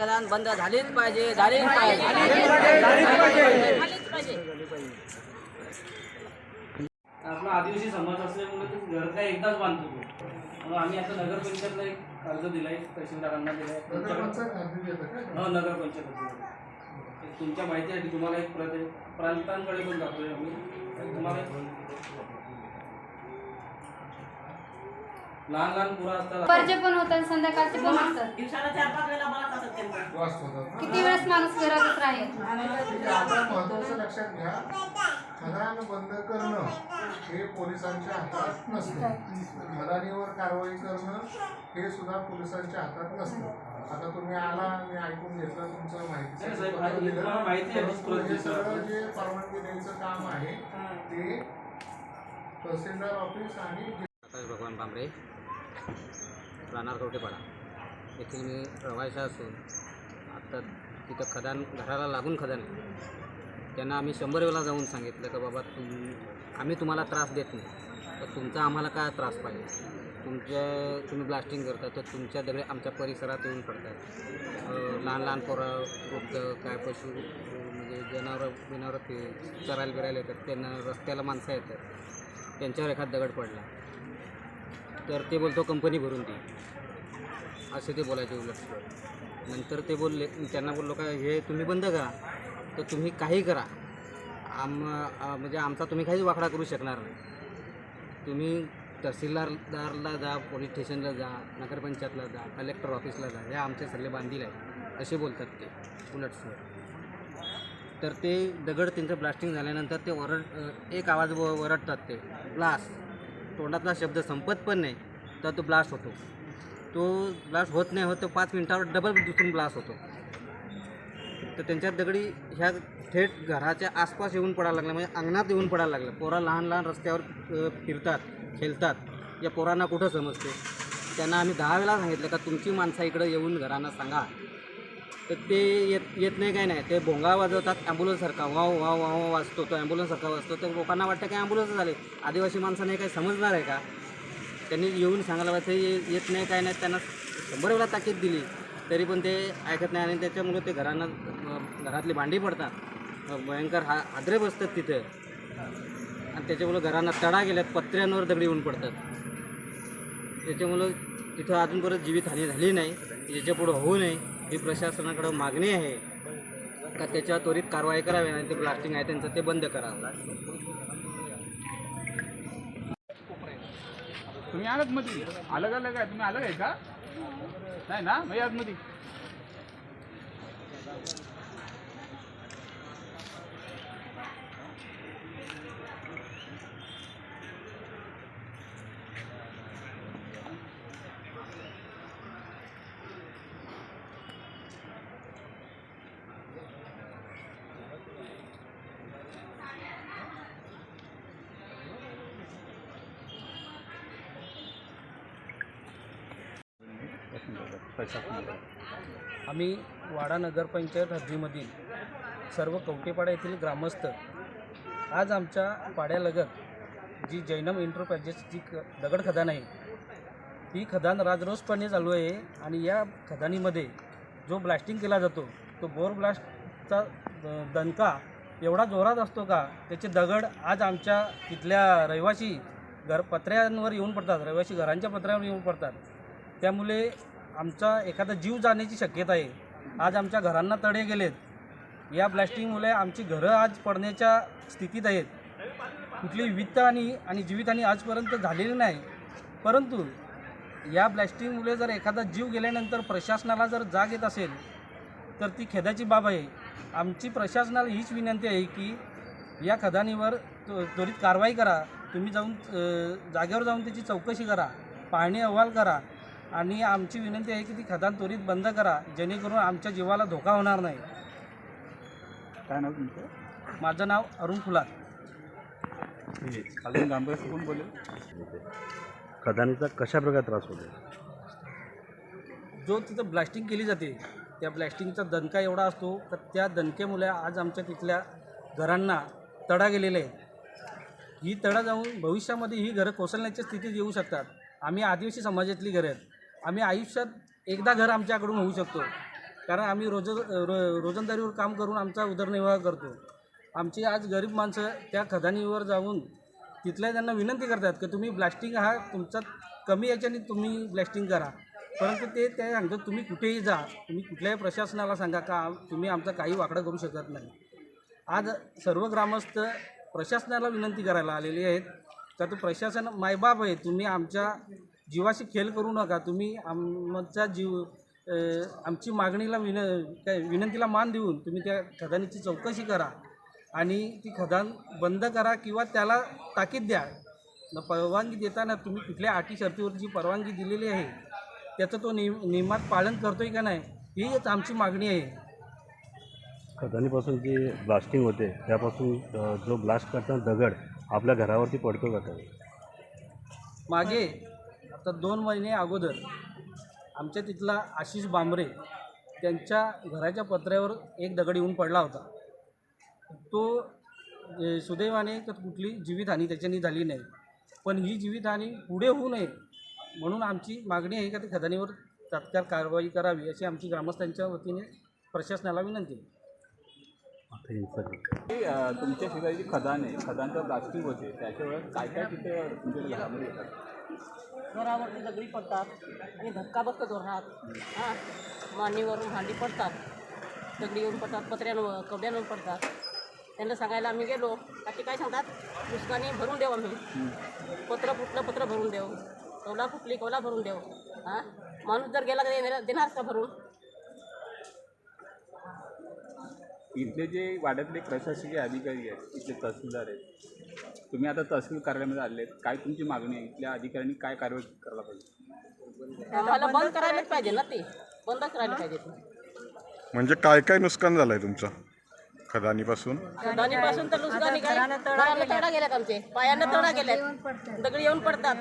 खदान बंद झालीच पाहिजे झालीच पाहिजे. आपला आदिवासी समाज असल्यामुळे तो घर काय एकदाच बांधतो मग आम्ही आता नगरपंचायतला एक अर्ज दिलाय तहसीलदारांना दिलाय. हो नगर पंचायत तुमच्या माहितीसाठी तुम्हाला एक प्रांतांकडे पण जातोय आम्ही. तुम्हाला लहान लहान पुरा असतात. दुपारचे पण होतात संध्याकाळचे पण होतात दिवसाला चार पाच वेळा मला असत किती वेळेस माणूस घरातच राहील? आता महत्वाचं लक्षात घ्या खदान बंद करणं हे पोलिसांच्या हातात नसतं. खदानीवर कारवाई करणं हे सुद्धा पोलिसांच्या हातात नसतं. आता तुम्ही आला मी ऐकून घेतलं तुमचं नाही साहेब, आता माहिती हे तुम्हाला माहिती आहे, परंतु हे दिसतं. सगळं जे परवानगी द्यायचं काम आहे ते तहसीलदार ऑफिस आणि भगवान बांबरे राहणार कवटेपाडा येथील मी रवायचा असून आता तिथं खदान घराला लागून खदान आहे. त्यांना आम्ही शंभर वेळा जाऊन सांगितलं का बाबा तुम आम्ही तुम्हाला त्रास देत नाही. तर तुमचा आम्हाला काय त्रास पाहिजे? तुमच्या तुम्ही ब्लास्टिंग करता तर तुमच्या दगडे आमच्या परिसरात येऊन पडतात लहान लहान पोरं वृद्ध काय पशु म्हणजे जनावरं बिनावरं ते चरायला बिरायला येतात. त्यांना रस्त्याला माणसं येतात. त्यांच्यावर एखाद दगड पडला. तर ते बोलतो कंपनी भरून दे. असे ते बोलायचे उलट. नंतर ते बोलले त्यांना बोललो का हे तुम्ही बंद करा. तर तुम्ही काही करा. आम म्हणजे आमचा तुम्ही काहीच वाकडा करू शकणार नाही. तुम्ही तहसीलदारला जा पोलीस स्टेशनला जा नगरपंचायतला जा कलेक्टर ऑफिसला जा हे आमचे सगळे बांधील आहे असे बोलतात ते उलट सर. तर ते दगड त्यांचं ब्लास्टिंग झाल्यानंतर ते ओरड एक आवाज व- ओरडतात ते. ब्लास्ट. तोंडातला शब्द संपत पण नाही. तर तो ब्लास्ट होतो. तो ब्लास्ट होत नाही होत तो पाच मिनिटावर डबल दुसरून ब्लास्ट होतो. तर त्यांच्या दगडी ह्या थेट घराच्या आसपास येऊन पडायला लागल्या म्हणजे अंगणात येऊन पडायला लागलं पोरा लहान लहान रस्त्यावर फिरतात खेळतात. या पोरांना कुठं समजते? त्यांना आम्ही दहा वेळा सांगितलं का तुमची माणसं इकडं येऊन घरांना सांगा. तर ते येत येत नाही काय नाही. ते भोंगा वाजवतात ॲम्ब्युलन्ससारखा वाव वाव वाव वाजतो. तो ॲम्ब्युलन्ससारखा वाजतो. तर लोकांना वाटतं की ॲम्ब्युलन्स झाले. आदिवासी माणसाने काही समजणार आहे का? त्यांनी येऊन सांगायला पाहिजे ये- येत नाही काय नाही त्यांना शंभर वेळा ताकीद दिली. तरी पण ते ऐकत नाही आणि त्याच्यामुळे ते घरांना घरातली भांडी पडतात. भयंकर हा हादरे बसतात तिथं. आणि त्याच्यामुळं घरांना तडा गेल्यात पत्र्यांवर दगडी येऊन पडतात. त्याच्यामुळं तिथं अजूनपर्यंत जीवितहानी झाली नाही याच्या पुढं होऊ नये ही प्रशासनाकडं मागणी आहे. का त्याच्यावर त्वरित कारवाई करावी आणि ते ब्लास्टिंग आहे त्यांचं ते बंद करावं तुम्ही आलात मध्ये अलग अलग आहे तुम्ही अलग आहे का नाही ना? मग आतमध्ये. मध्ये आम्ही वाडा नगरपंचायत हद्दीमधील सर्व कवटेपाडा येथील ग्रामस्थ आज आमच्या पाड्यालगत जी जैनम इंटरप्राइजेस जी क दगड खदान आहे ती खदान राजरोसपणे चालू आहे आणि या खदानीमध्ये जो ब्लास्टिंग केला जातो तो बोर ब्लास्टचा दणका एवढा जोरात असतो का त्याचे दगड आज आमच्या तिथल्या रहिवासी घर पत्र्यांवर येऊन पडतात रहिवासी घरांच्या पत्र्यावर येऊन पडतात. त्यामुळे आमचा एखादा जीव जाण्याची शक्यता आहे. आज आमच्या घरांना तडे गेलेत. या ब्लास्टिंगमुळे आमची घरं आज पडण्याच्या स्थितीत आहेत. कुठली वित्तहानी आणि जीवितहानी आजपर्यंत झालेली नाही. परंतु या ब्लास्टिंगमुळे जर एखादा जीव गेल्यानंतर प्रशासनाला जर जाग येत असेल तर ती खेदाची बाब आहे. आमची प्रशासनाला हीच विनंती आहे की या खदानीवर त्वरित कारवाई करा. तुम्ही जाऊन जागेवर जाऊन त्याची चौकशी करा. पाहणी अहवाल करा. आणि आमची विनंती आहे की ती खदान त्वरित बंद करा जेणेकरून आमच्या जीवाला धोका होणार नाही. काय नाव तुमचं? माझं नाव अरुण फुलार. अजून ग्रामपंचायत कोण बोलेल? खदानीचा कशा प्रकारे त्रास होतो? जो तिथं ब्लास्टिंग केली जाते त्या ब्लास्टिंगचा दणका एवढा असतो तर त्या दणकेमुळे आज आमच्या तिथल्या घरांना तडा गेलेला आहे. ही तडा जाऊन भविष्यामध्ये ही घरं कोसळण्याच्या स्थितीत येऊ शकतात. आम्ही आदिवासी समाजातली घरं आहेत. आम्ही आयुष्यात एकदा घर आमच्याकडून होऊ शकतो. कारण आम्ही रोज रो रोजंदारीवर काम करून आमचा उदरनिर्वाह करतो. आमची आज गरीब माणसं त्या खदानीवर जाऊन तिथल्या त्यांना विनंती करतात की तुम्ही ब्लास्टिंग हा तुमचा कमी याच्याने तुम्ही ब्लास्टिंग करा. परंतु ते ते सांगतात तुम्ही कुठेही जा. तुम्ही कुठल्याही प्रशासनाला सांगा का? तुम्ही आमचा काही वाकडं करू शकत नाही. आज सर्व ग्रामस्थ प्रशासनाला विनंती करायला आलेले आहेत. का तो प्रशासन मायबाप आहे तुम्ही आमच्या जीवाशी खेळ करू नका. तुम्ही आमचा जीव आमची मागणीला विन काय विनंतीला मान देऊन तुम्ही त्या खदानीची चौकशी करा आणि ती खदान बंद करा किंवा त्याला ताकीद द्या. न परवानगी देताना तुम्ही कुठल्या अटी शर्तीवर जी परवानगी दिलेली आहे त्याचं तो नियम नियमात पालन करतोय का नाही हीच आमची मागणी आहे. खदानीपासून जी ब्लास्टिंग होते त्यापासून जो ब्लास्ट करताना दगड आपल्या घरावरती पडतो का मागे आता दोन महिने अगोदर आमच्या तिथला आशिष बांबरे त्यांच्या घराच्या पत्र्यावर एक दगड येऊन पडला होता. तो सुदैवाने तर कुठली जीवितहानी त्याच्यानी झाली नाही. पण ही जीवितहानी पुढे होऊ नये म्हणून आमची मागणी आहे का ते खदानीवर तात्काळ कारवाई करावी अशी आमची ग्रामस्थांच्या वतीने प्रशासनाला विनंती आहे. तुमच्या शेजारी जी खदान आहे खदानचं ब्लास्टिंग होते त्याच्या वेळेस काय काय तिथे जोरावरती दगडी पडतात. आणि धक्काबक्क बसतो जोरात. हां. मांडीवरून हांडी पडतात. दगडी येऊन पडतात पत्र्यांवर कवड्यांवर पडतात. त्यांना सांगायला आम्ही गेलो. का ते काय सांगतात? दुष्कानी भरून देऊ आम्ही. पत्र फुटलं पत्र भरून देऊ कवला फुटली कवला भरून देऊ हां? माणूस जर गेला तर देणार का भरून? इथले जे वाड्यातले प्रशासकीय अधिकारी आहेत इथले तहसीलदार आहेत तुम्ही आता तहसील कार्यालयामध्ये आले काय तुमची मागणी आहे? इथल्या अधिकाऱ्यांनी काय कारवाई करायला पाहिजे? आम्हाला बंद करायलाच पाहिजे ना ते. बंदच करायला पाहिजे ते. म्हणजे काय काय नुकसान झालंय तुमचं? खदानीपासून? पासून तर घराला तडा गेल्यात. आमचे. पायानं तडा गेल्यात. दगडी येऊन पडतात.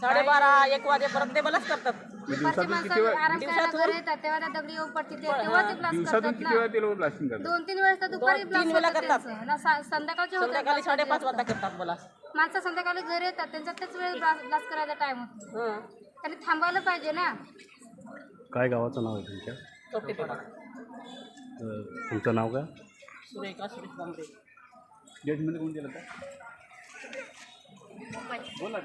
साडेबारा एक वाजेपर्यंत ते बलाच करतात. दुपारची माणसं आराम करायला घरी येतात तेव्हा त्या दगडी ते तेव्हा ते दिवसातून करतात किती ना. वेळा ते लोक ब्लास्टिंग करतात? दोन तीन वेळेस तर दुपारी दोन- ब्लास्ट तीन वेळा होतात करतात. त्यांचं. ना सा- संध्याकाळचे होतात संध्याकाळी साडेपाच. वाजता करतात बोला माणसं संध्याकाळी घरी येतात त्यांचा त्याच वेळेस ब्लास्ट करायचा टाइम होतो. हं. त्यांनी थांबायला पाहिजे ना. काय गावाचं नाव आहे तुमच्या? अ, तुमचं नाव काय? सुरेखा सुरेश बांबरे. जजमेंट कोण दिलं बोला